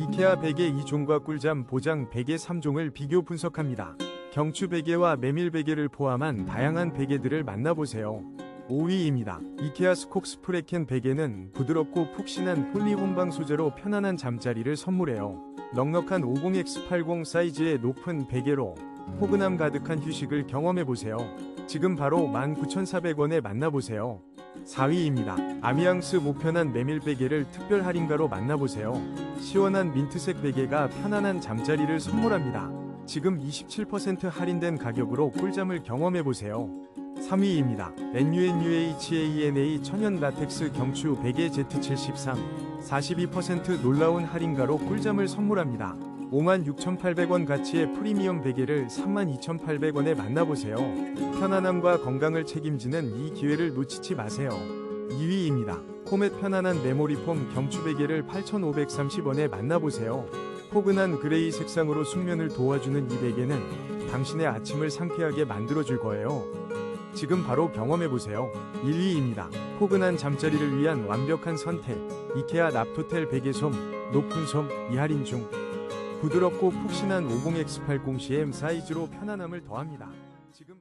이케아 베개 2종과 꿀잠 보장 베개 3종을 비교 분석합니다. 경추 베개와 메밀 베개를 포함한 다양한 베개들을 만나보세요. 5위입니다. 이케아 스콕 스 프레켄 베개는 부드럽고 푹신한 폴리 혼방 소재로 편안한 잠자리를 선물해요. 넉넉한 50X80 사이즈의 높은 베개로 포근함 가득한 휴식을 경험해보세요. 지금 바로 19,400원에 만나보세요. 4위입니다. 아미앙스 모편한 메밀 베개를 특별 할인가로 만나보세요. 시원한 민트색 베개가 편안한 잠자리를 선물합니다. 지금 27% 할인된 가격으로 꿀잠을 경험해보세요. 3위입니다. NUNUHAENA 천연 라텍스 경추 베개 Z73 42% 놀라운 할인가로 꿀잠을 선물합니다. 56,800원 가치의 프리미엄 베개를 32,800원에 만나보세요. 편안함과 건강을 책임지는 이 기회를 놓치지 마세요. 2위입니다. 코멧 편안한 메모리폼 경추 베개를 8,530원에 만나보세요. 포근한 그레이 색상으로 숙면을 도와주는 이 베개는 당신의 아침을 상쾌하게 만들어줄 거예요. 지금 바로 경험해보세요. 1위입니다. 포근한 잠자리를 위한 완벽한 선택. 이케아 납토텔 베개솜, 높은 솜, 이할인 중. 부드럽고 푹신한 50X80 CM 사이즈로 편안함을 더합니다. 지금